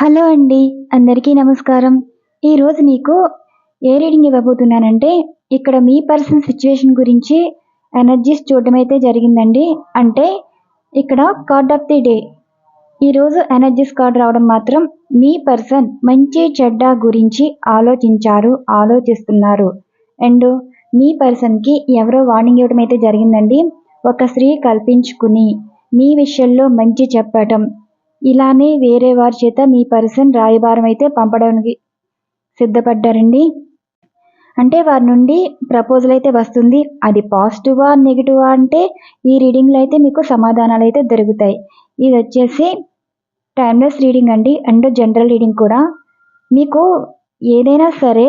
Hello అండి అందరికీ నమస్కారం. ఈరోజు మీకు ఏ రీడింగ్ ఇవ్వబోతున్నానంటే ఇక్కడ మీ పర్సన్ సిచ్యువేషన్ గురించి ఎనర్జీస్ చూడడం అయితే జరిగిందండి. అంటే ఇక్కడ కార్డ్ ఆఫ్ ది డే. ఈరోజు ఎనర్జీస్ కార్డ్ రావడం మాత్రం మీ పర్సన్ మంచి చెడ్డ గురించి ఆలోచించారు ఆలోచిస్తున్నారు. అండ్ మీ పర్సన్కి ఎవరో వార్నింగ్ ఇవ్వడం అయితే జరిగిందండి. ఒక స్త్రీ కల్పించుకుని మీ విషయంలో మంచి చెప్పటం ఇలానే వేరే వారి చేత మీ పర్సన్ రాయబారం అయితే పంపడానికి సిద్ధపడ్డారండి. అంటే వారి నుండి ప్రపోజల్ అయితే వస్తుంది. అది పాజిటివా నెగిటివా అంటే ఈ రీడింగ్లో అయితే మీకు సమాధానాలు అయితే దొరుకుతాయి. ఇది వచ్చేసి టైమ్లెస్ రీడింగ్ అండి. అండ్ జనరల్ రీడింగ్ కూడా. మీకు ఏదైనా సరే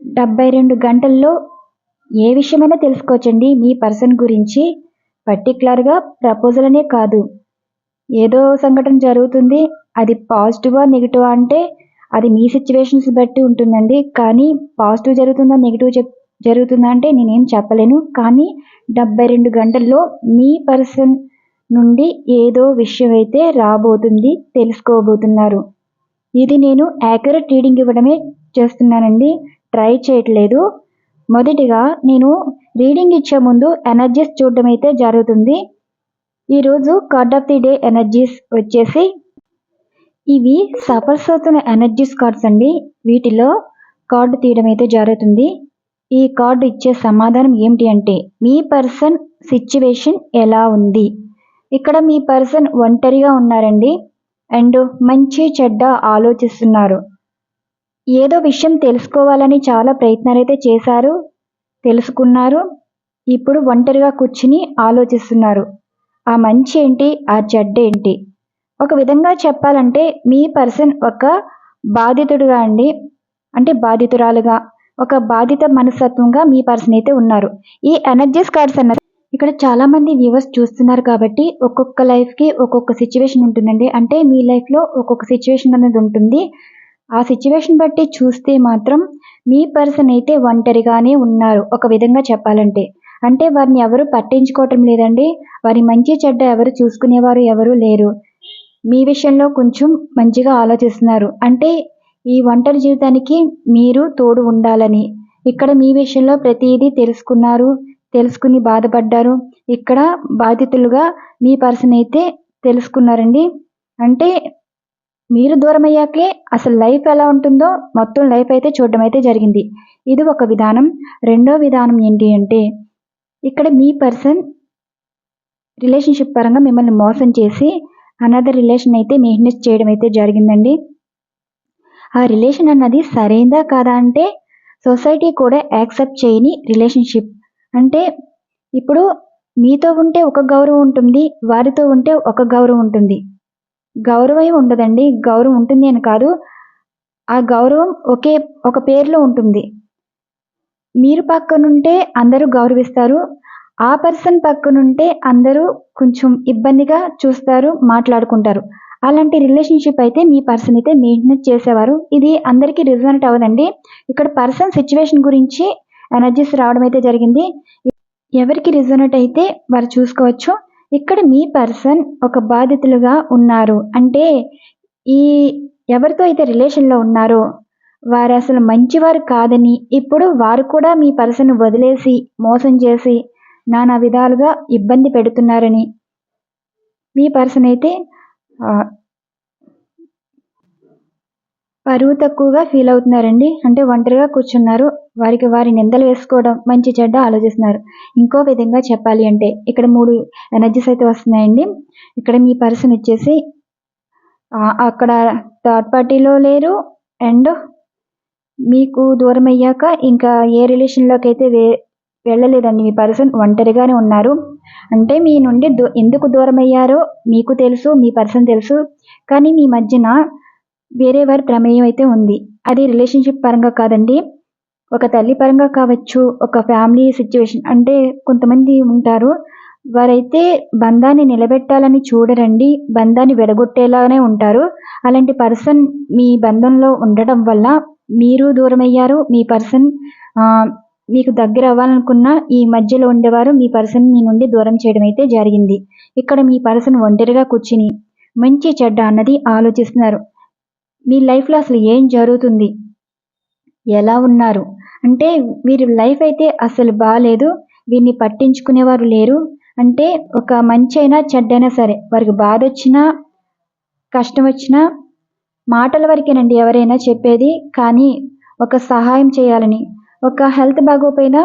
డెబ్బై రెండు గంటల్లో ఏ విషయమైనా తెలుసుకోవచ్చండి మీ పర్సన్ గురించి. పర్టికులర్గా ప్రపోజల్ అనే కాదు. ఏదో సంఘటన జరుగుతుంది అది పాజిటివా నెగిటివా అంటే అది మీ సిచ్యువేషన్స్ బట్టి ఉంటుందండి. కానీ పాజిటివ్ జరుగుతుందా నెగిటివ్ జరుగుతుందా అంటే నేనేం చెప్పలేను. కానీ డెబ్బై రెండు గంటల్లో మీ పర్సన్ నుండి ఏదో విషయం అయితే రాబోతుంది తెలుసుకోబోతున్నారు. ఇది నేను యాక్యురేట్ రీడింగ్ ఇవ్వడమే చేస్తున్నానండి. ట్రై చేయట్లేదు. మొదటిగా నేను రీడింగ్ ఇచ్చే ముందు ఎనర్జీస్ చూడడం అయితే జరుగుతుంది. ఈరోజు card of the day energies వచ్చేసి ఇవి సఫర్స్ అవుతున్న ఎనర్జీస్ కార్డ్స్ అండి. వీటిలో కార్డు తీయడం అయితే జరుగుతుంది. ఈ కార్డు ఇచ్చే సమాధానం ఏమిటి అంటే మీ పర్సన్ సిచ్యువేషన్ ఎలా ఉంది? ఇక్కడ మీ పర్సన్ ఒంటరిగా ఉన్నారండి. అండ్ మంచి చెడ్డ ఆలోచిస్తున్నారు. ఏదో విషయం తెలుసుకోవాలని చాలా ప్రయత్నాలు అయితే చేశారు తెలుసుకున్నారు. ఇప్పుడు ఒంటరిగా కూర్చుని ఆలోచిస్తున్నారు. ఆ మంచి ఏంటి? ఆ చెడ్డ ఏంటి? ఒక విధంగా చెప్పాలంటే మీ పర్సన్ ఒక బాధితుడుగా అండి. అంటే బాధితురాలుగా ఒక బాధిత మనస్తత్వంగా మీ పర్సన్ అయితే ఉన్నారు. ఈ ఎనర్జీస్ కార్డ్స్ అన్నది ఇక్కడ చాలా మంది వ్యూవర్స్ చూస్తున్నారు కాబట్టి ఒక్కొక్క లైఫ్కి ఒక్కొక్క సిచ్యువేషన్ ఉంటుందండి. అంటే మీ లైఫ్లో ఒక్కొక్క సిచ్యువేషన్ అనేది ఉంటుంది. ఆ సిచ్యువేషన్ బట్టి చూస్తే మాత్రం మీ పర్సన్ అయితే ఒంటరిగానే ఉన్నారు. ఒక విధంగా చెప్పాలంటే. అంటే వారిని ఎవరు పట్టించుకోవటం లేదండి. వారి మంచి చెడ్డ ఎవరు చూసుకునేవారు ఎవరు లేరు. మీ విషయంలో కొంచెం మంచిగా ఆలోచిస్తున్నారు. అంటే ఈ ఒంటరి జీవితానికి మీరు తోడు ఉండాలని. ఇక్కడ మీ విషయంలో ప్రతిదీ తెలుసుకున్నారు తెలుసుకుని బాధపడ్డారు. ఇక్కడ బాధితులుగా మీ పర్సన్ అయితే తెలుసుకున్నారండి. అంటే మీరు దూరం అయ్యాకే అసలు లైఫ్ ఎలా ఉంటుందో మొత్తం లైఫ్ అయితే చూడడం అయితే జరిగింది. ఇది ఒక విధానం. రెండో విధానం ఏంటి అంటే ఇక్కడ మీ పర్సన్ రిలేషన్షిప్ పరంగా మిమ్మల్ని మోసం చేసి అనదర్ రిలేషన్ అయితే మెయింటెనెన్స్ చేయడం అయితే జరిగిందండి. ఆ రిలేషన్ అన్నది సరైందా కాదా అంటే సొసైటీ కూడా యాక్సెప్ట్ చేయని రిలేషన్షిప్. అంటే ఇప్పుడు మీతో ఉంటే ఒక గౌరవం ఉంటుంది వారితో ఉంటే ఒక గౌరవం ఉంటుంది. గౌరవం ఉండదండి గౌరవం ఉంటుంది అని కాదు ఆ గౌరవం ఒకే ఒక పేరులో ఉంటుంది. మీరు పక్కనుంటే అందరూ గౌరవిస్తారు. ఆ పర్సన్ పక్కనుంటే అందరూ కొంచెం ఇబ్బందిగా చూస్తారు మాట్లాడుకుంటారు. అలాంటి రిలేషన్షిప్ అయితే మీ పర్సన్ అయితే మెయింటెనెన్స్ చేసేవారు. ఇది అందరికీ రిజనెంట్ అవ్వదండి. ఇక్కడ పర్సన్ సిచ్యువేషన్ గురించి ఎనర్జీస్ రావడం అయితే జరిగింది. ఎవరికి రిజనెంట్ అయితే వారు చూసుకోవచ్చు. ఇక్కడ మీ పర్సన్ ఒక బాధితులుగా ఉన్నారు. అంటే ఈ ఎవరితో అయితే రిలేషన్లో ఉన్నారో వారు అసలు మంచివారు కాదని ఇప్పుడు వారు కూడా మీ పర్సన్ వదిలేసి మోసం చేసి నానా విధాలుగా ఇబ్బంది పెడుతున్నారని. మీ పర్సన్ అయితే పరువు తక్కువగా ఫీల్ అవుతున్నారండి. అంటే ఒంటరిగా కూర్చున్నారు. వారికి వారి నిందలు వేసుకోవడం మంచి చెడ్డ ఆలోచిస్తున్నారు. ఇంకో విధంగా చెప్పాలి అంటే ఇక్కడ మూడు ఎనర్జీస్ అయితే వస్తున్నాయండి. ఇక్కడ మీ పర్సన్ వచ్చేసి అక్కడ థర్డ్ పార్టీలో లేరు. అండ్ మీకు దూరం అయ్యాక ఇంకా ఏ రిలేషన్లోకి అయితే వే వెళ్ళలేదండి. మీ పర్సన్ ఒంటరిగానే ఉన్నారు. అంటే మీ నుండి దూ ఎందుకు దూరం అయ్యారో మీకు తెలుసు మీ పర్సన్ తెలుసు. కానీ మీ మధ్యన వేరే వారి ప్రమేయం అయితే ఉంది. అది రిలేషన్షిప్ పరంగా కాదండి. ఒక తల్లి పరంగా కావచ్చు ఒక ఫ్యామిలీ సిచ్యువేషన్ అంటే కొంతమంది ఉంటారు. వారైతే బంధాన్ని నిలబెట్టాలని చూడరండి. బంధాన్ని విడగొట్టేలాగానే ఉంటారు. అలాంటి పర్సన్ మీ బంధంలో ఉండటం వల్ల మీరు దూరమయ్యారు మీ పర్సన్ మీకు దగ్గర అవ్వాలనుకున్న ఈ మధ్యలో ఉండేవారు మీ పర్సన్ మీ నుండి దూరం చేయడం అయితే జరిగింది. ఇక్కడ మీ పర్సన్ ఒంటరిగా కూర్చుని మంచి చెడ్డ అన్నది ఆలోచిస్తున్నారు. మీ లైఫ్లో అసలు ఏం జరుగుతుంది? ఎలా ఉన్నారు? అంటే వీరి లైఫ్ అయితే అసలు బాగాలేదు వీరిని పట్టించుకునేవారు లేరు. అంటే ఒక మంచి అయినా చెడ్డైనా సరే వారికి బాధ వచ్చినా కష్టం వచ్చినా మాటల వరకేనండి ఎవరైనా చెప్పేది కానీ ఒక సహాయం చేయాలని. ఒక హెల్త్ బాగోపోయినా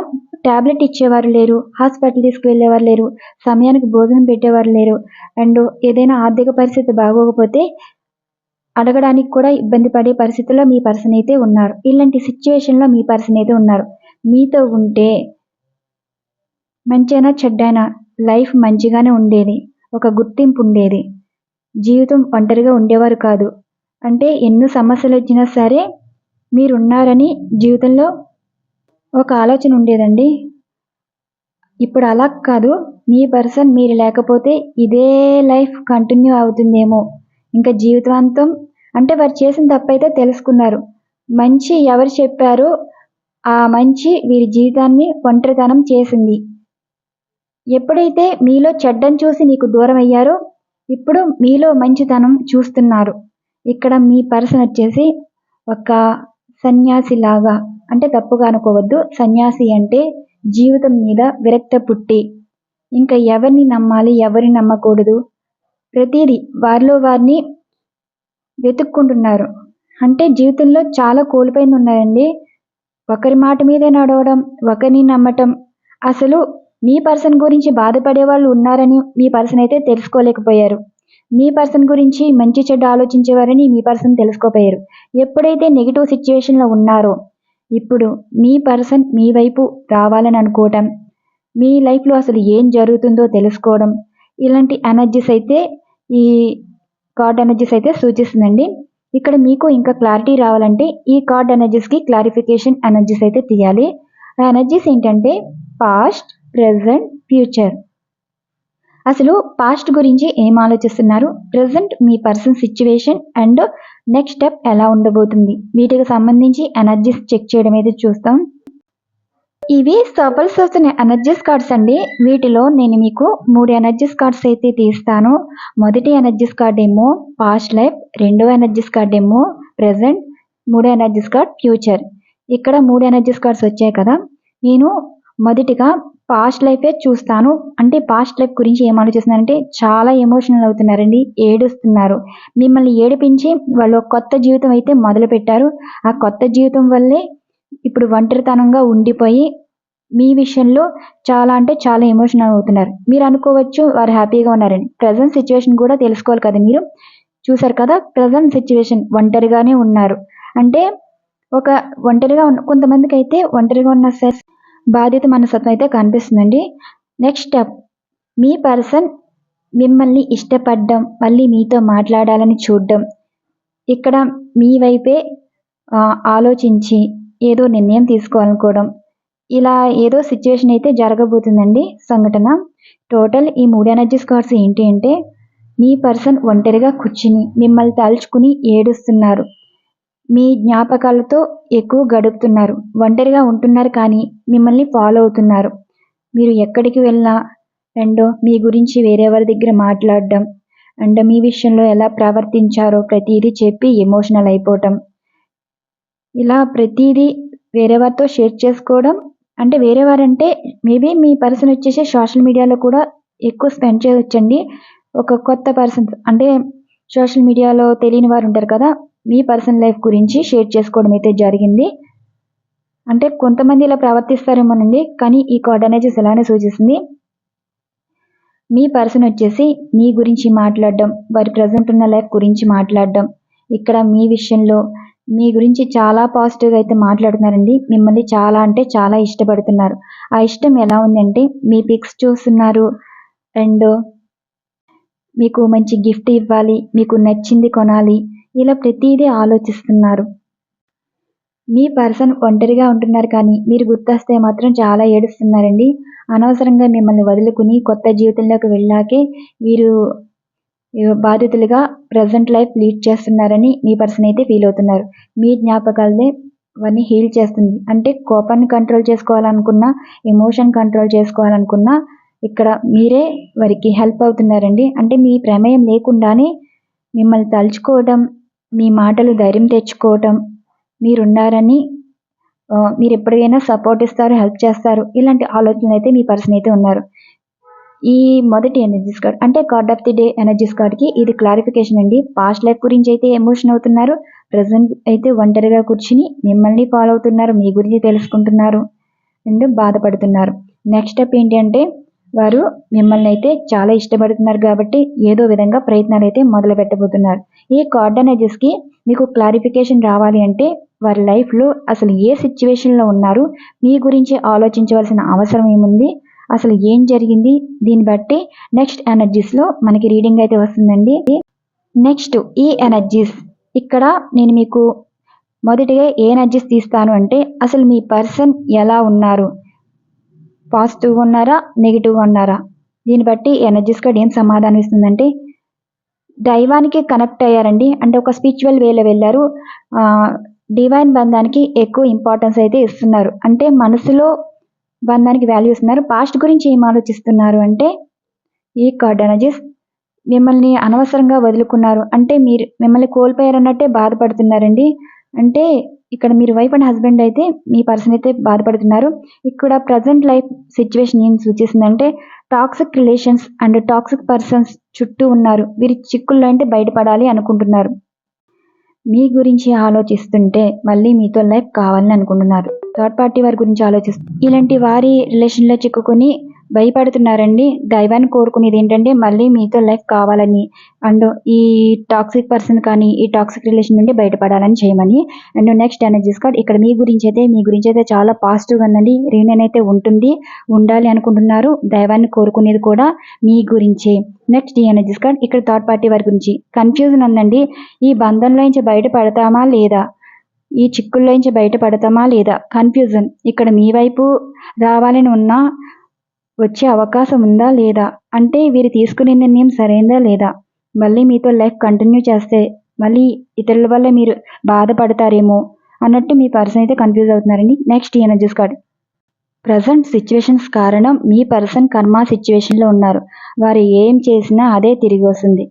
ట్యాబ్లెట్ ఇచ్చేవారు లేరు హాస్పిటల్ తీసుకువెళ్ళేవారు లేరు సమయానికి భోజనం పెట్టేవారు లేరు. అండ్ ఏదైనా ఆర్థిక పరిస్థితి బాగోకపోతే అడగడానికి కూడా ఇబ్బంది పడే పరిస్థితుల్లో మీ పర్సన్ అయితే ఉన్నారు. ఇలాంటి సిచ్యువేషన్లో మీ పర్సన్ అయితే ఉన్నారు. మీతో ఉంటే మంచైనా చెడ్డైనా లైఫ్ మంచిగానే ఉండేది. ఒక గుర్తింపు ఉండేది. జీవితం ఒంటరిగా ఉండేవారు కాదు. అంటే ఎన్ని సమస్యలు వచ్చినా సరే మీరున్నారని జీవితంలో ఒక ఆలోచన ఉండేదండి. ఇప్పుడు అలా కాదు. మీ పర్సన్ మీరు లేకపోతే ఇదే లైఫ్ కంటిన్యూ అవుతుందేమో. ఇంకా జీవితాంతం అంటే వారు చేసిన తప్పైతే తెలుసుకున్నారు. మంచి ఎవరు చెప్పారో ఆ మంచి వీరి జీవితాన్ని ఒంటరితనం చేసింది. ఎప్పుడైతే మీలో చెడ్డను చూసి నీకు దూరం అయ్యారో ఇప్పుడు మీలో మంచితనం చూస్తున్నారు. ఇక్కడ మీ పర్సన్ వచ్చేసి ఒక సన్యాసి లాగా అంటే తప్పుగా అనుకోవద్దు. సన్యాసి అంటే జీవితం మీద విరక్త పుట్టి. ఇంకా ఎవరిని నమ్మాలి ఎవరిని నమ్మకూడదు? ప్రతిదీ వారిలో వారిని వెతుక్కుంటున్నారు. అంటే జీవితంలో చాలా కోల్పోయింది ఉన్నాయండి ఒకరి మాట మీదే నడవడం ఒకరిని నమ్మటం. అసలు మీ పర్సన్ గురించి బాధపడే వాళ్ళు ఉన్నారని మీ పర్సన్ అయితే తెలుసుకోలేకపోయారు. మీ పర్సన్ గురించి మంచి చెడ్డ ఆలోచించేవారని మీ పర్సన్ తెలుసుకోపోయారు. ఎప్పుడైతే నెగిటివ్ సిచ్యువేషన్లో ఉన్నారో ఇప్పుడు మీ పర్సన్ మీ వైపు రావాలని అనుకోవటం మీ లైఫ్లో అసలు ఏం జరుగుతుందో తెలుసుకోవడం ఇలాంటి ఎనర్జీస్ అయితే ఈ కార్డ్ ఎనర్జీస్ అయితే సూచిస్తుందండి. ఇక్కడ మీకు ఇంకా క్లారిటీ రావాలంటే ఈ కార్డ్ ఎనర్జీస్కి క్లారిఫికేషన్ ఎనర్జీస్ అయితే తీయాలి. ఆ ఎనర్జీస్ ఏంటంటే పాస్ట్ ప్రజెంట్ ఫ్యూచర్. అసలు పాస్ట్ గురించి ఏం ఆలోచిస్తున్నారు? Present me person situation and next step ఎలా ఉండబోతుంది? వీటికి సంబంధించి ఎనర్జీస్ చెక్ చేయడం అయితే చూస్తాం. ఇవి సర్పల్స్ వస్తున్న ఎనర్జీస్ కార్డ్స్ అండి. వీటిలో నేను మీకు మూడు ఎనర్జీస్ కార్డ్స్ అయితే తీస్తాను. మొదటి ఎనర్జీస్ కార్డ్ ఏమో పాస్ట్ లైఫ్ రెండో ఎనర్జీస్ కార్డ్ ఏమో ప్రజెంట్ మూడో ఎనర్జీస్ కార్డ్ ఫ్యూచర్. ఇక్కడ మూడు ఎనర్జీస్ కార్డ్స్ వచ్చాయి కదా. నేను మొదటిగా పాస్ట్ లైఫే చూస్తాను. అంటే పాస్ట్ లైఫ్ గురించి ఏం ఆలోచిస్తున్నారంటే చాలా ఎమోషనల్ అవుతున్నారండి. ఏడుస్తున్నారు. మిమ్మల్ని ఏడిపించి వాళ్ళు కొత్త జీవితం అయితే మొదలు పెట్టారు ఆ కొత్త జీవితం వల్లే ఇప్పుడు ఒంటరితనంగా ఉండిపోయి మీ విషయంలో చాలా అంటే చాలా ఎమోషనల్ అవుతున్నారు. మీరు అనుకోవచ్చు వారు హ్యాపీగా ఉన్నారని. ప్రజెంట్ సిచ్యువేషన్ కూడా తెలుసుకోవాలి కదా మీరు. చూసారు కదా ప్రజెంట్ సిచ్యువేషన్ ఒంటరిగానే ఉన్నారు. అంటే ఒక ఒంటరిగా ఉన్న కొంతమందికి అయితే ఒంటరిగా ఉన్న సెస్ బాధ్యత మనస్తత్వం అయితే కనిపిస్తుందండి. నెక్స్ట్ స్టెప్ మీ పర్సన్ మిమ్మల్ని ఇష్టపడడం మళ్ళీ మీతో మాట్లాడాలని చూడడం. ఇక్కడ మీ వైపే ఆలోచించి ఏదో నిర్ణయం తీసుకోవాలనుకోవడం. ఇలా ఏదో సిచ్యువేషన్ అయితే జరగబోతుందండి సంఘటన. టోటల్ ఈ మూడు ఎనర్జీ కార్డ్స్ ఏంటి అంటే మీ పర్సన్ ఒంటరిగా కూర్చుని మిమ్మల్ని తలుచుకుని ఏడుస్తున్నారు. మీ జ్ఞాపకాలతో ఎక్కువ గడుపుతున్నారు. ఒంటరిగా ఉంటున్నారు కానీ మిమ్మల్ని ఫాలో అవుతున్నారు. మీరు ఎక్కడికి వెళ్ళినా అండ్ మీ గురించి వేరేవారి దగ్గర మాట్లాడడం అండ్ మీ విషయంలో ఎలా ప్రవర్తించారో ప్రతిదీ చెప్పి ఎమోషనల్ అయిపోవటం. ఇలా ప్రతిదీ వేరే వారితో షేర్ చేసుకోవడం అంటే వేరే వారంటే మేబీ మీ పర్సన్ వచ్చేసి సోషల్ మీడియాలో కూడా ఎక్కువ స్పెండ్ చేయవచ్చండి ఒక కొత్త పర్సన్స్ అంటే సోషల్ మీడియాలో తెలియని వారు ఉంటారు కదా మీ పర్సనల్ లైఫ్ గురించి షేర్ చేసుకోవడం అయితే జరిగింది. అంటే కొంతమంది ఇలా ప్రవర్తిస్తారేమోనండి కానీ ఈ కార్డ్ అనేది ఇలానే సూచిస్తుంది. మీ పర్సన్ వచ్చేసి మీ గురించి మాట్లాడడం వారి ప్రజెంట్ ఉన్న లైఫ్ గురించి మాట్లాడడం ఇక్కడ మీ విషయంలో మీ గురించి చాలా పాజిటివ్గా అయితే మాట్లాడుతున్నారండి. మిమ్మల్ని చాలా అంటే చాలా ఇష్టపడుతున్నారు. ఆ ఇష్టం ఎలా ఉందంటే మీ పిక్స్ చూస్తున్నారు అండ్ మీకు మంచి గిఫ్ట్ ఇవ్వాలి మీకు నచ్చింది కొనాలి ఇలా ప్రతిదీ ఆలోచిస్తున్నారు. మీ పర్సన్ ఒంటరిగా ఉంటున్నారు కానీ మీరు గుర్తొస్తే మాత్రం చాలా ఏడుస్తున్నారండి. అనవసరంగా మిమ్మల్ని వదులుకుని కొత్త జీవితంలోకి వెళ్ళాకే వీరు బాధితులుగా ప్రజెంట్ లైఫ్ లీడ్ చేస్తున్నారని మీ పర్సన్ అయితే ఫీల్ అవుతున్నారు. మీ జ్ఞాపకాలనే వారిని హీల్ చేస్తుంది. అంటే కోపాన్ని కంట్రోల్ చేసుకోవాలనుకున్నా ఎమోషన్ కంట్రోల్ చేసుకోవాలనుకున్నా ఇక్కడ మీరే వారికి హెల్ప్ అవుతున్నారండి. అంటే మీ ప్రమేయం లేకుండానే మిమ్మల్ని తలుచుకోవడం మీ మాటలు ధైర్యం తెచ్చుకోవటం మీరున్నారని మీరు ఎప్పటికైనా సపోర్ట్ ఇస్తారు హెల్ప్ చేస్తారు. ఇలాంటి ఆలోచనలు అయితే మీ పర్సన్ అయితే ఉన్నారు. ఈ మొదటి ఎనర్జీస్ కార్డ్ అంటే card of the day energies కార్డ్కి ఇది క్లారిఫికేషన్ అండి. పాస్ట్ లైఫ్ గురించి అయితే ఎమోషన్ అవుతున్నారు. ప్రజెంట్ అయితే ఒంటరిగా కూర్చుని మిమ్మల్ని ఫాలో అవుతున్నారు. మీ గురించి తెలుసుకుంటున్నారు. అండ్ బాధపడుతున్నారు. నెక్స్ట్ స్టెప్ ఏంటి అంటే వారు మిమ్మల్ని అయితే చాలా ఇష్టపడుతున్నారు కాబట్టి ఏదో విధంగా ప్రయత్నాలు అయితే మొదలు పెట్టబోతున్నారు. ఈ కార్డనేజెస్కి మీకు క్లారిఫికేషన్ రావాలి అంటే వారి లైఫ్లో అసలు ఏ సిచ్యువేషన్లో ఉన్నారు మీ గురించి ఆలోచించవలసిన అవసరం ఏముంది అసలు ఏం జరిగింది దీన్ని బట్టి నెక్స్ట్ ఎనర్జీస్లో మనకి రీడింగ్ అయితే వస్తుందండి. నెక్స్ట్ ఈ ఎనర్జీస్ ఇక్కడ నేను మీకు మొదటిగా ఏ ఎనర్జీస్ తీస్తాను అంటే అసలు మీ పర్సన్ ఎలా ఉన్నారు పాజిటివ్గా ఉన్నారా? నెగిటివ్గా ఉన్నారా? దీన్ని బట్టి ఎనర్జీస్ కార్డ్ ఏం సమాధానం ఇస్తుందంటే దైవానికి కనెక్ట్ అయ్యారండి. అంటే ఒక స్పిరిచువల్ వేలో వెళ్ళారు. డివైన్ బంధానికి ఎక్కువ ఇంపార్టెన్స్ అయితే ఇస్తున్నారు. అంటే మనసులో బంధానికి వాల్యూ ఇస్తున్నారు. పాస్ట్ గురించి ఏం ఆలోచిస్తున్నారు అంటే ఈ కార్డ్ ఎనర్జీస్ మిమ్మల్ని అనవసరంగా వదులుకున్నారు. అంటే మీరు మిమ్మల్ని కోల్పోయారన్నట్టే బాధపడుతున్నారండి. అంటే ఇక్కడ మీరు వైఫ్ అండ్ హస్బెండ్ అయితే మీ పర్సన్ అయితే బాధపడుతున్నారు. ఇక్కడ ప్రజెంట్ లైఫ్ సిచ్యువేషన్ ఏం సూచిస్తుందంటే toxic relations and toxic persons చుట్టూ ఉన్నారు. వీరి చిక్కుల్లో అంటే బయటపడాలి అనుకుంటున్నారు. మీ గురించి ఆలోచిస్తుంటే మళ్ళీ మీతో లైఫ్ కావాలని అనుకుంటున్నారు. థర్డ్ పార్టీ వారి గురించి ఆలోచిస్తూ ఇలాంటి వారి రిలేషన్లో చిక్కుకొని భయపడుతున్నారండి. దైవాన్ని కోరుకునేది ఏంటంటే మళ్ళీ మీతో లైఫ్ కావాలని అండ్ ఈ టాక్సిక్ పర్సన్ కానీ ఈ టాక్సిక్ రిలేషన్ నుండి బయటపడాలని చేయమని. అండ్ నెక్స్ట్ ఎనర్జీస్ కార్డ్ ఇక్కడ మీ గురించి అయితే మీ గురించి అయితే చాలా పాజిటివ్గా ఉందండి. రీయూనియన్ అయితే ఉంటుంది. ఉండాలి అనుకుంటున్నారు. దైవాన్ని కోరుకునేది కూడా మీ గురించే. నెక్స్ట్ ఈ ఎనర్జీస్ కార్డ్ ఇక్కడ థర్డ్ పార్టీ వారి గురించి. కన్ఫ్యూజన్ ఉందండి. ఈ బంధంలో నుంచి బయటపడతామా లేదా? ఈ చిక్కుల్లో నుంచి బయటపడతామా లేదా? కన్ఫ్యూజన్. ఇక్కడ మీ వైపు రావాలని ఉన్నా వచ్చే అవకాశం ఉందా లేదా? అంటే వీరు తీసుకునే నిర్ణయం సరైందా లేదా? మళ్ళీ మీతో లైఫ్ కంటిన్యూ చేస్తే మళ్ళీ ఇతరుల వల్ల మీరు బాధపడతారేమో అన్నట్టు మీ పర్సన్ అయితే confuse అవుతున్నారండి. Next energies card. Present situations కారణం మీ పర్సన్ కర్మ సిచ్యువేషన్లో ఉన్నారు. వారు ఏం చేసినా అదే తిరిగి వస్తుంది.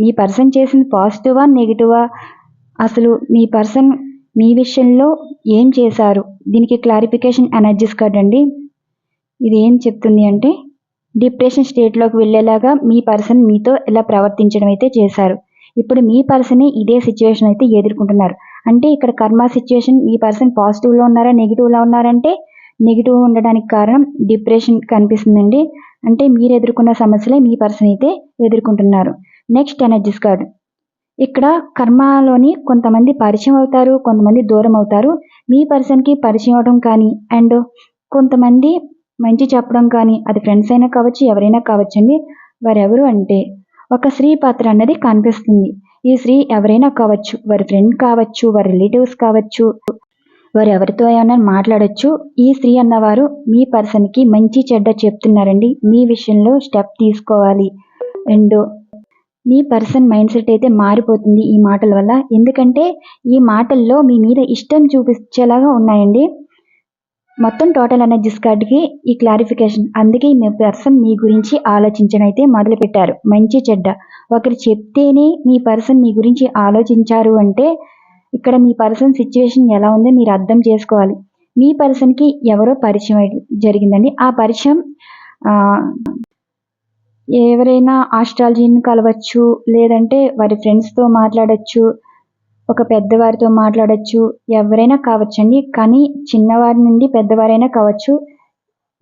మీ పర్సన్ చేసింది పాజిటివా నెగిటివా? అసలు మీ పర్సన్ మీ విషయంలో ఏం చేశారు? దీనికి క్లారిఫికేషన్ ఎనర్జీస్ కార్డ్ అండి. ఇది ఏం చెప్తుంది అంటే డిప్రెషన్ స్టేట్లోకి వెళ్ళేలాగా మీ పర్సన్ మీతో ఎలా ప్రవర్తించడం అయితే చేశారు. ఇప్పుడు మీ పర్సనే ఇదే సిచ్యువేషన్ అయితే ఎదుర్కొంటున్నారు. అంటే ఇక్కడ కర్మ సిచ్యువేషన్ మీ పర్సన్ పాజిటివ్లో ఉన్నారా నెగిటివ్లో ఉన్నారంటే నెగిటివ్ ఉండడానికి కారణం డిప్రెషన్ కనిపిస్తుందండి. అంటే మీరు ఎదుర్కొన్న సమస్యలే మీ పర్సన్ అయితే ఎదుర్కొంటున్నారు. నెక్స్ట్ ఎనర్జీస్ కార్డ్ ఇక్కడ కర్మలోని కొంతమంది పరిచయం అవుతారు కొంతమంది దూరం అవుతారు. మీ పర్సన్కి పరిచయం అవడం కానీ అండ్ కొంతమంది మంచి చెప్పడం కానీ అది ఫ్రెండ్స్ అయినా కావచ్చు ఎవరైనా కావచ్చండి. వారెవరు అంటే ఒక స్త్రీ పాత్ర అన్నది కనిపిస్తుంది. ఈ స్త్రీ ఎవరైనా కావచ్చు వారి ఫ్రెండ్ కావచ్చు వారి రిలేటివ్స్ కావచ్చు వారు ఎవరితో అయినా మాట్లాడచ్చు. ఈ స్త్రీ అన్నవారు మీ పర్సన్కి మంచి చెడ్డ చెప్తున్నారండి. మీ విషయంలో స్టెప్ తీసుకోవాలి. అండ్ మీ పర్సన్ మైండ్ సెట్ అయితే మారిపోతుంది ఈ మాటల వల్ల. ఎందుకంటే ఈ మాటల్లో మీ మీద ఇష్టం చూపించేలాగా ఉన్నాయండి. మొత్తం టోటల్ ఎనర్జీస్ కార్డ్కి ఈ క్లారిఫికేషన్ అందుకే మీ పర్సన్ మీ గురించి ఆలోచించడం అయితే మొదలుపెట్టారు. మంచి చెడ్డ. ఒకరు చెప్తేనే మీ పర్సన్ మీ గురించి ఆలోచించారు అంటే ఇక్కడ మీ పర్సన్ సిచ్యువేషన్ ఎలా ఉందో మీరు అర్థం చేసుకోవాలి. మీ పర్సన్కి ఎవరో పరిచయం జరిగిందండి. ఆ పరిచయం ఎవరైనా ఆస్ట్రాలజీని కలవచ్చు లేదంటే వారి ఫ్రెండ్స్తో మాట్లాడచ్చు ఒక పెద్దవారితో మాట్లాడచ్చు. ఎవరైనా కావచ్చండి. కానీ చిన్నవారి నుండి పెద్దవారైనా కావచ్చు.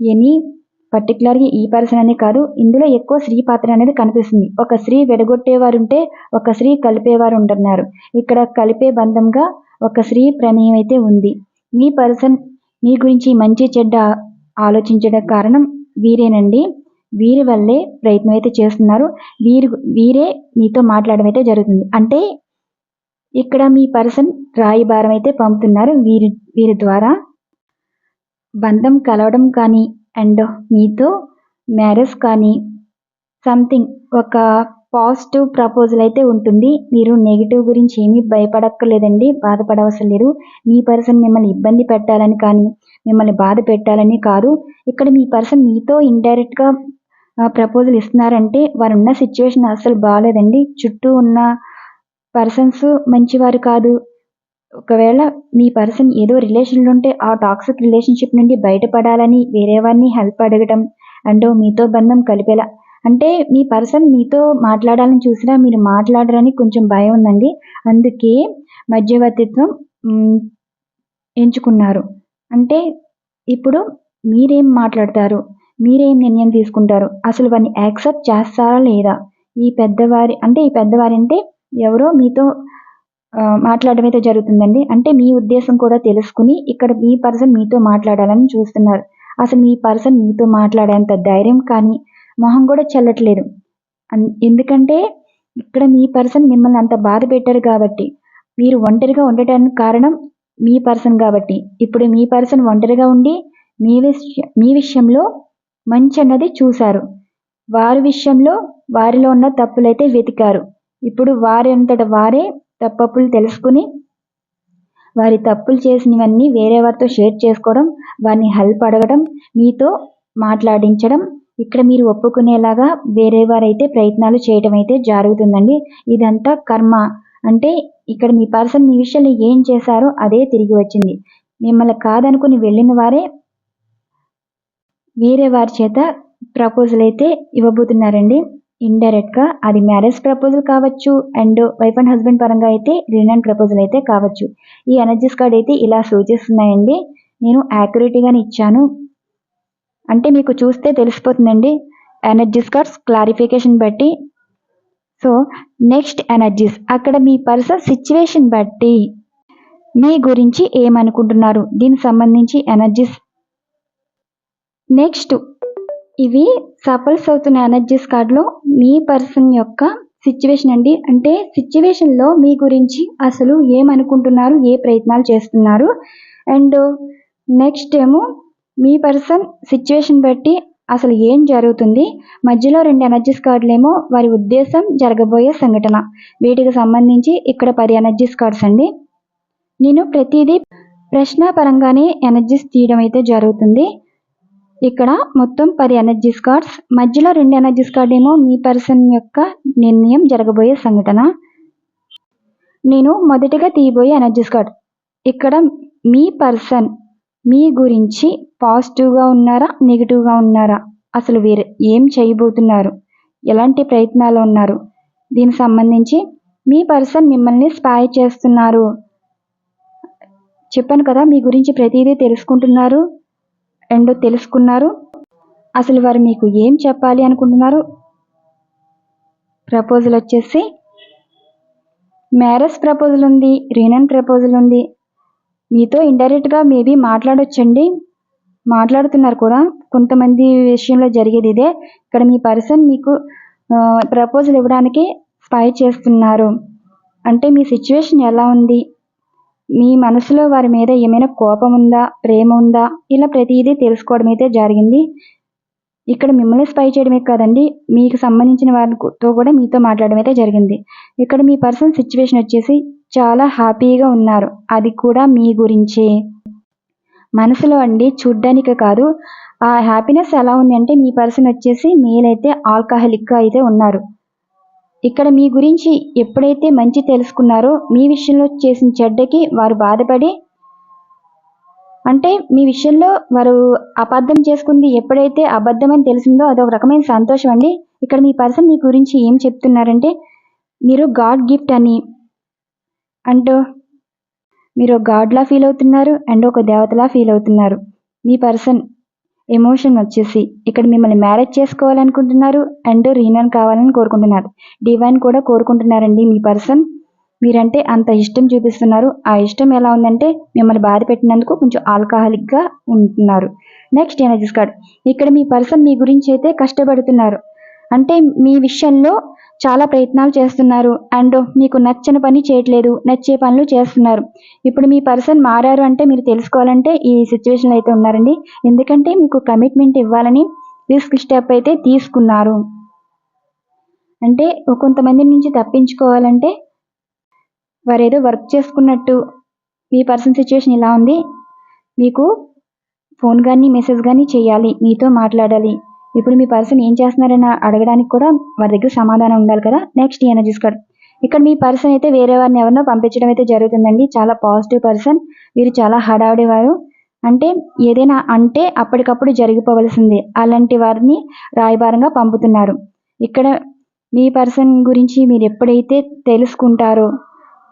ఎనీ పర్టికులర్గా ఈ పర్సన్ అనే కాదు. ఇందులో ఎక్కువ స్త్రీ పాత్ర అనేది కనిపిస్తుంది. ఒక స్త్రీ విడగొట్టేవారు ఉంటే ఒక స్త్రీ కలిపేవారు ఉంటున్నారు ఇక్కడ కలిపే బంధంగా ఒక స్త్రీ ప్రమేయం అయితే ఉంది. మీ పర్సన్ మీ గురించి మంచి చెడ్డ ఆలోచించడం కారణం వీరేనండి. వీరి వల్లే ప్రయత్నం అయితే చేస్తున్నారు. వీరు వీరే మీతో మాట్లాడడం అయితే జరుగుతుంది. అంటే ఇక్కడ మీ పర్సన్ రాయిబారం అయితే పంపుతున్నారు. వీరి వీరి ద్వారా బంధం కలవడం కానీ అండ్ మీతో మ్యారేజ్ కానీ సంథింగ్ ఒక పాజిటివ్ ప్రపోజల్ అయితే ఉంటుంది. మీరు నెగిటివ్ గురించి ఏమీ భయపడక్కర్లేదండి. బాధపడవసరం లేదు. మీ పర్సన్ మిమ్మల్ని ఇబ్బంది పెట్టాలని కానీ మిమ్మల్ని బాధ పెట్టాలని కాదు. ఇక్కడ మీ పర్సన్ మీతో ఇండైరెక్ట్గా ప్రపోజల్ ఇస్తున్నారంటే వారు ఉన్న సిచ్యువేషన్ అసలు బాగాలేదండి చుట్టూ ఉన్న పర్సన్స్ మంచివారు కాదు. ఒకవేళ మీ పర్సన్ ఏదో రిలేషన్లో ఉంటే ఆ టాక్సిక్ రిలేషన్షిప్ నుండి బయటపడాలని వేరే వారిని హెల్ప్ అడగడం అండ్ మీతో బంధం కలిపేలా. అంటే మీ పర్సన్ మీతో మాట్లాడాలని చూసినా మీరు మాట్లాడరని కొంచెం భయం ఉందండి. అందుకే మధ్యవర్తిత్వం ఎంచుకున్నారు. అంటే ఇప్పుడు మీరేం మాట్లాడతారు? మీరేం నిర్ణయం తీసుకుంటారు? అసలు వారిని యాక్సెప్ట్ చేస్తారా లేదా? ఈ పెద్దవారి అంటే ఈ పెద్దవారి అంటే ఎవరో మీతో ఆ, మాట్లాడడం అయితే జరుగుతుందండి. అంటే మీ ఉద్దేశం కూడా తెలుసుకుని ఇక్కడ మీ పర్సన్ మీతో మాట్లాడాలని చూస్తున్నారు. అసలు మీ పర్సన్ మీతో మాట్లాడేంత ధైర్యం కానీ మొహం కూడా చెల్లట్లేదు. అన్- ఎందుకంటే ఇక్కడ మీ పర్సన్ మిమ్మల్ని అంత బాధ పెట్టారు కాబట్టి మీరు ఒంటరిగా ఉండటానికి కారణం మీ పర్సన్ కాబట్టి. ఇప్పుడు మీ పర్సన్ ఒంటరిగా ఉండి మీ విషయ మీ విషయంలో మంచి అన్నది చూశారు. వారి విషయంలో వారిలో ఉన్న తప్పులైతే వెతికారు. ఇప్పుడు వారంతట వారే తప్పప్పులు తెలుసుకుని వారి తప్పులు చేసినవన్నీ వేరే వారితో షేర్ చేసుకోవడం వారిని హెల్ప్ అడగడం మీతో మాట్లాడించడం ఇక్కడ మీరు ఒప్పుకునేలాగా వేరే వారైతే ప్రయత్నాలు చేయడం అయితే జరుగుతుందండి. ఇదంతా కర్మ. అంటే ఇక్కడ మీ పర్సన్ మీ విషయంలో ఏం చేశారో అదే తిరిగి వచ్చింది. మిమ్మల్ని కాదనుకుని వెళ్ళిన వారే వేరే వారి చేత ప్రపోజల్ అయితే ఇవ్వబోతున్నారండి. ఇండైరెక్ట్గా అది మ్యారేజ్ ప్రపోజల్ కావచ్చు అండ్ వైఫ్ అండ్ హస్బెండ్ పరంగా అయితే రీనన్ ప్రపోజల్ అయితే కావచ్చు. ఈ ఎనర్జీస్ కార్డ్ అయితే ఇలా సూచిస్తున్నాయండి. నేను యాక్యురేట్గానే ఇచ్చాను. అంటే మీకు చూస్తే తెలిసిపోతుందండి. ఎనర్జీస్ కార్డ్స్ క్లారిఫికేషన్ బట్టి. సో నెక్స్ట్ ఎనర్జీస్ అక్కడ మీ పర్సన్ సిచ్యువేషన్ బట్టి మీ గురించి ఏమనుకుంటున్నారు? దీనికి సంబంధించి ఎనర్జీస్ నెక్స్ట్ ఇవి సఫల్స్ అవుతున్న ఎనర్జీస్ కార్డులో మీ పర్సన్ యొక్క సిచ్యువేషన్ అండి. అంటే సిచ్యువేషన్లో మీ గురించి అసలు ఏమనుకుంటున్నారు ఏ ప్రయత్నాలు చేస్తున్నారు? అండ్ నెక్స్ట్ ఏమో మీ పర్సన్ సిచ్యువేషన్ బట్టి అసలు ఏం జరుగుతుంది? మధ్యలో రెండు ఎనర్జీస్ కార్డులేమో వారి ఉద్దేశం జరగబోయే సంఘటన. వీటికి సంబంధించి ఇక్కడ పది ఎనర్జీస్ కార్డ్స్ అండి. నేను ప్రతిదీ ప్రశ్న పరంగానే ఎనర్జీస్ తీయడం అయితే జరుగుతుంది. ఇక్కడ మొత్తం పది ఎనర్జీస్ కార్డ్స్ మధ్యలో రెండు ఎనర్జీస్ కార్డ్ ఏమో మీ పర్సన్ యొక్క నిర్ణయం జరగబోయే సంఘటన. నేను మొదటిగా తీయబోయే ఎనర్జీస్ కార్డ్ ఇక్కడ మీ పర్సన్ మీ గురించి పాజిటివ్గా ఉన్నారా నెగిటివ్గా ఉన్నారా? అసలు వీరు ఏం చేయబోతున్నారు? ఎలాంటి ప్రయత్నాలు ఉన్నారు? దీనికి సంబంధించి మీ పర్సన్ మిమ్మల్ని స్పాయ్ చేస్తున్నారు. చెప్పాను కదా మీ గురించి ప్రతిదీ తెలుసుకుంటున్నారు. అండ్ తెలుసుకున్నారు. అసలు వారు మీకు ఏం చెప్పాలి అనుకుంటున్నారు? ప్రపోజల్ వచ్చేసి మ్యారేజ్ ప్రపోజల్ ఉంది రీనన్ ప్రపోజల్ ఉంది. మీతో ఇండైరెక్ట్గా మేబీ మాట్లాడొచ్చండి. మాట్లాడుతున్నారు కూడా. కొంతమంది విషయంలో జరిగేది ఇదే. ఇక్కడ మీ పర్సన్ మీకు ప్రపోజల్ ఇవ్వడానికి స్పై చేస్తున్నారు. అంటే మీ సిచ్యువేషన్ ఎలా ఉంది? మీ మనసులో వారి మీద ఏమైనా కోపం ఉందా ప్రేమ ఉందా ఇలా ప్రతిదీ తెలుసుకోవడం అయితే జరిగింది. ఇక్కడ మిమ్మల్ని స్పై చేయడమే కాదండి మీకు సంబంధించిన వారితో కూడా మీతో మాట్లాడడం అయితే జరిగింది. ఇక్కడ మీ పర్సన్ సిచ్యువేషన్ వచ్చేసి చాలా హ్యాపీగా ఉన్నారు. అది కూడా మీ గురించే. మనసులో అండి చూడ్డానికి కాదు ఆ హ్యాపీనెస్ ఎలా ఉంది అంటే మీ పర్సన్ వచ్చేసి మీరైతే ఆల్కహాలిక్గా అయితే ఉన్నారు. ఇక్కడ మీ గురించి ఎప్పుడైతే మంచి తెలుసుకున్నారో మీ విషయంలో చేసిన చెడ్డకి వారు బాధపడి అంటే మీ విషయంలో వారు అబద్ధం చేసుకుంది ఎప్పుడైతే అబద్ధం అని తెలిసిందో అదొక రకమైన సంతోషం అండి. ఇక్కడ మీ పర్సన్ మీ గురించి ఏం చెప్తున్నారంటే మీరు గాడ్ గిఫ్ట్ అని అండ్ మీరు గాడ్లా ఫీల్ అవుతున్నారు అండ్ ఒక దేవతలా ఫీల్ అవుతున్నారు. మీ పర్సన్ ఎమోషన్ వచ్చేసి ఇక్కడ మిమ్మల్ని మ్యారేజ్ చేసుకోవాలనుకుంటున్నారు అండ్ రీనన్ కావాలని కోరుకుంటున్నారు. డివైన్ కూడా కోరుకుంటున్నారండి మీ పర్సన్. మీరంటే అంత ఇష్టం చూపిస్తున్నారు. ఆ ఇష్టం ఎలా ఉందంటే మిమ్మల్ని బాధ పెట్టినందుకు కొంచెం ఆల్కహాలిక్గా ఉంటున్నారు. Next energies card. ఇక్కడ మీ పర్సన్ మీ గురించి అయితే కష్టపడుతున్నారు. అంటే మీ విషయంలో చాలా ప్రయత్నాలు చేస్తున్నారు. అండ్ మీకు నచ్చని పని చేయట్లేదు. నచ్చే పనులు చేస్తున్నారు. ఇప్పుడు మీ పర్సన్ మారారు అంటే మీరు తెలుసుకోవాలంటే ఈ సిచ్యువేషన్లో అయితే ఉన్నారండి. ఎందుకంటే మీకు కమిట్మెంట్ ఇవ్వాలని రిస్క్ స్టెప్ అయితే తీసుకున్నారు. అంటే కొంతమంది నుంచి తప్పించుకోవాలంటే వారు ఏదో వర్క్ చేసుకున్నట్టు మీ పర్సన్ సిచ్యువేషన్ ఇలా ఉంది. మీకు ఫోన్ కానీ మెసేజ్ కానీ చేయాలి. మీతో మాట్లాడాలి. ఇప్పుడు మీ పర్సన్ ఏం చేస్తున్నారని అడగడానికి కూడా వారి దగ్గర సమాధానం ఉండాలి కదా? నెక్స్ట్ ఎనర్జీస్ కార్డ్ ఇక్కడ మీ పర్సన్ అయితే వేరే వారిని ఎవరినో పంపించడం అయితే జరుగుతుందండి. చాలా పాజిటివ్ పర్సన్ వీరు చాలా హడావిడి వారు అంటే ఏదైనా అంటే అప్పటికప్పుడు జరిగిపోవలసింది. అలాంటి వారిని రాయబారంగా పంపుతున్నారు. ఇక్కడ మీ పర్సన్ గురించి మీరు ఎప్పుడైతే తెలుసుకుంటారో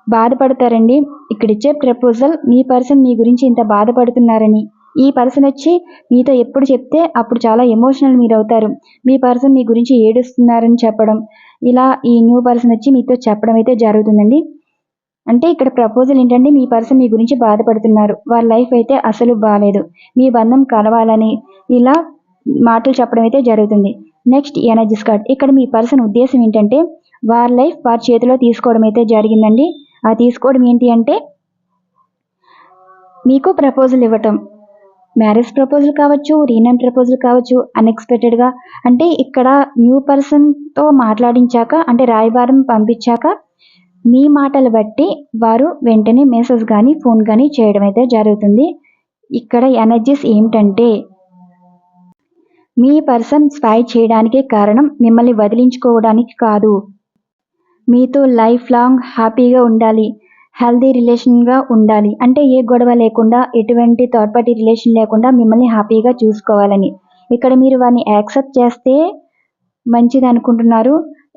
బాధపడతారండి. ఇక్కడ ఇచ్చే ప్రపోజల్ మీ పర్సన్ మీ గురించి ఇంత బాధపడుతున్నారని ఈ పర్సన్ వచ్చి మీతో ఎప్పుడు చెప్తే అప్పుడు చాలా ఎమోషనల్ మీరు అవుతారు మీ పర్సన్ మీ గురించి ఏడుస్తున్నారని చెప్పడం. ఇలా ఈ న్యూ పర్సన్ వచ్చి మీతో చెప్పడం అయితే జరుగుతుందండి. అంటే ఇక్కడ ప్రపోజల్ ఏంటంటే మీ పర్సన్ మీ గురించి బాధపడుతున్నారు. వారి లైఫ్ అయితే అసలు బాగాలేదు మీ బంధం కలవాలని ఇలా మాటలు చెప్పడం అయితే జరుగుతుంది. నెక్స్ట్ ఎనర్జీస్ కార్డ్ ఇక్కడ మీ పర్సన్ ఉద్దేశం ఏంటంటే వారి లైఫ్ వారి చేతిలో తీసుకోవడం అయితే జరిగిందండి. ఆ తీసుకోవడం ఏంటి అంటే మీకు ప్రపోజల్ ఇవ్వటం. మ్యారేజ్ ప్రపోజల్ కావచ్చు రీనైన్ ప్రపోజల్ కావచ్చు అన్ఎక్స్పెక్టెడ్గా అంటే ఇక్కడ న్యూ పర్సన్తో మాట్లాడించాక అంటే రాయబారం పంపించాక మీ మాటలు బట్టి వారు వెంటనే మెసేజ్ కానీ ఫోన్ కానీ చేయడం అయితే జరుగుతుంది. ఇక్కడ ఎనర్జీస్ ఏమిటంటే మీ పర్సన్ స్పై చేయడానికే కారణం మిమ్మల్ని వదిలించుకోవడానికి కాదు. మీతో లైఫ్ లాంగ్ హ్యాపీగా ఉండాలి. హెల్దీ రిలేషన్గా ఉండాలి. అంటే ఏ గొడవ లేకుండా ఎటువంటి థర్డ్ పార్టీ రిలేషన్ లేకుండా మిమ్మల్ని హ్యాపీగా చూసుకోవాలని. ఇక్కడ మీరు వారిని యాక్సెప్ట్ చేస్తే మంచిది అనుకుంటున్నారు.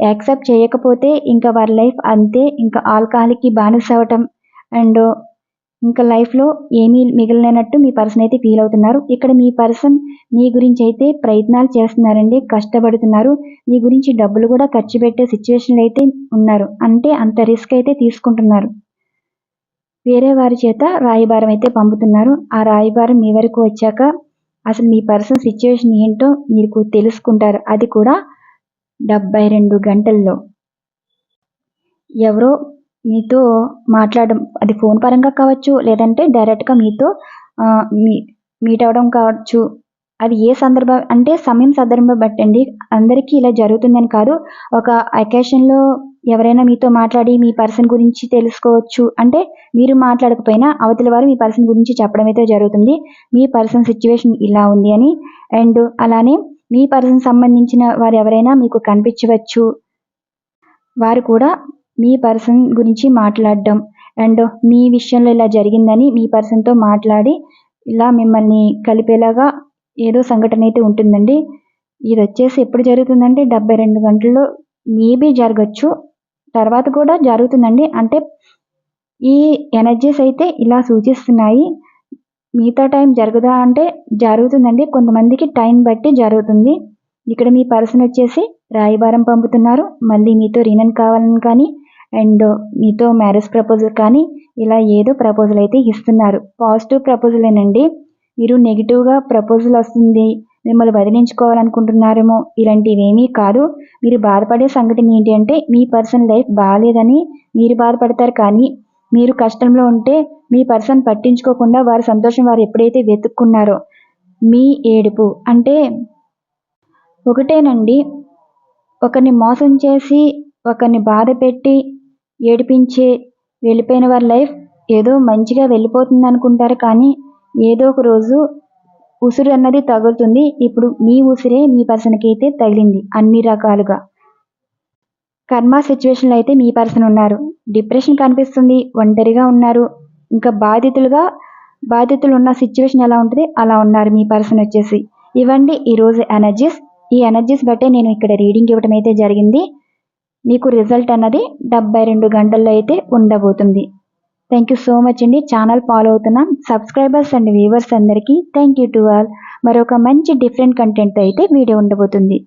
యాక్సెప్ట్ చేయకపోతే ఇంకా వారి లైఫ్ అంతే ఇంకా ఆల్కహాల్కి బానిస అవ్వటం అండ్ ఇంకా లైఫ్లో ఏమీ మిగిలినట్టు మీ పర్సన్ అయితే ఫీల్ అవుతున్నారు. ఇక్కడ మీ పర్సన్ మీ గురించి అయితే ప్రయత్నాలు చేస్తున్నారండి కష్టపడుతున్నారు. మీ గురించి డబ్బులు కూడా ఖర్చు పెట్టే సిచ్యువేషన్లు అయితే ఉన్నారు. అంటే అంత రిస్క్ అయితే తీసుకుంటున్నారు. వేరే వారి చేత రాయబారం అయితే పంపుతున్నారు. ఆ రాయబారం మీ వరకు వచ్చాక అసలు మీ పర్సన్ సిచ్యువేషన్ ఏంటో మీకు తెలుసుకుంటారు. అది కూడా డెబ్బై రెండు గంటల్లో. ఎవరో మీతో మాట్లాడడం అది ఫోన్ పరంగా కావచ్చు లేదంటే డైరెక్ట్గా మీతో మీ మీట్ అవ్వడం కావచ్చు అది ఏ సందర్భం అంటే సమయం సందర్భం బట్టండి అందరికీ ఇలా జరుగుతుందని కాదు. ఒక అకేషన్లో ఎవరైనా మీతో మాట్లాడి మీ పర్సన్ గురించి తెలుసుకోవచ్చు. అంటే మీరు మాట్లాడకపోయినా అవతల వారు మీ పర్సన్ గురించి చెప్పడం అయితే జరుగుతుంది. మీ పర్సన్ సిచ్యువేషన్ ఇలా ఉంది అని. అండ్ అలానే మీ పర్సన్ సంబంధించిన వారు ఎవరైనా మీకు కనిపించవచ్చు. వారు కూడా మీ పర్సన్ గురించి మాట్లాడడం. అండ్ మీ విషయంలో ఇలా జరిగిందని మీ పర్సన్తో మాట్లాడి ఇలా మిమ్మల్ని కలిపేలాగా ఏదో సంఘటన అయితే ఉంటుందండి. ఇది వచ్చేసి ఎప్పుడు జరుగుతుందంటే డెబ్బై రెండు గంటల్లో మేబీ జరగచ్చు. తర్వాత కూడా జరుగుతుందండి. అంటే ఈ ఎనర్జీస్ అయితే ఇలా సూచిస్తున్నాయి. మిగతా టైం జరుగుదా అంటే జరుగుతుందండి. కొంతమందికి టైం బట్టి జరుగుతుంది. ఇక్కడ మీ పర్సన్ వచ్చేసి రాయబారం పంపుతున్నారు. మళ్ళీ మీతో రీనన్ కావాలని కానీ అండ్ మీతో మ్యారేజ్ ప్రపోజల్ కానీ ఇలా ఏదో ప్రపోజల్ అయితే ఇస్తున్నారు. పాజిటివ్ ప్రపోజలేనండి. మీరు నెగిటివ్గా ప్రపోజల్ వస్తుంది మిమ్మల్ని వదిలించుకోవాలనుకుంటున్నారేమో ఇలాంటివి ఏమీ కాదు. మీరు బాధపడే సంఘటన ఏంటి అంటే మీ పర్సన్ లైఫ్ బాగాలేదని మీరు బాధపడతారు కానీ మీరు కష్టంలో ఉంటే మీ పర్సన్ పట్టించుకోకుండా వారి సంతోషం వారు ఎప్పుడైతే వెతుక్కున్నారో మీ ఏడుపు. అంటే ఒకటేనండి ఒకరిని మోసం చేసి ఒకరిని బాధ పెట్టి ఏడిపించే వెళ్ళిపోయిన వారి లైఫ్ ఏదో మంచిగా వెళ్ళిపోతుంది అనుకుంటారు కానీ ఏదో ఒక రోజు ఉసురు అన్నది తగులుతుంది. ఇప్పుడు మీ ఉసిరే మీ పర్సన్కి అయితే తగిలింది అన్ని రకాలుగా. కర్మ సిచ్యువేషన్లో అయితే మీ పర్సన్ ఉన్నారు. డిప్రెషన్ కనిపిస్తుంది ఒంటరిగా ఉన్నారు. ఇంకా బాధితులుగా బాధితులు ఉన్న సిచ్యువేషన్ ఎలా ఉంటుంది? అలా ఉన్నారు మీ పర్సన్ వచ్చేసి. ఇవ్వండి ఈరోజు ఎనర్జీస్ ఈ ఎనర్జీస్ బట్టే నేను ఇక్కడ రీడింగ్ ఇవ్వడం అయితే జరిగింది. మీకు రిజల్ట్ అన్నది డెబ్బై రెండు గంటల్లో అయితే ఉండబోతుంది. థ్యాంక్ యూ సో మచ్ అండి. ఛానల్ ఫాలో అవుతున్నాం. సబ్స్క్రైబర్స్ అండ్ వ్యూవర్స్ అందరికీ థ్యాంక్ యూ టు ఆల్ మరొక మంచి డిఫరెంట్ కంటెంట్తో అయితే వీడియో ఉండబోతుంది.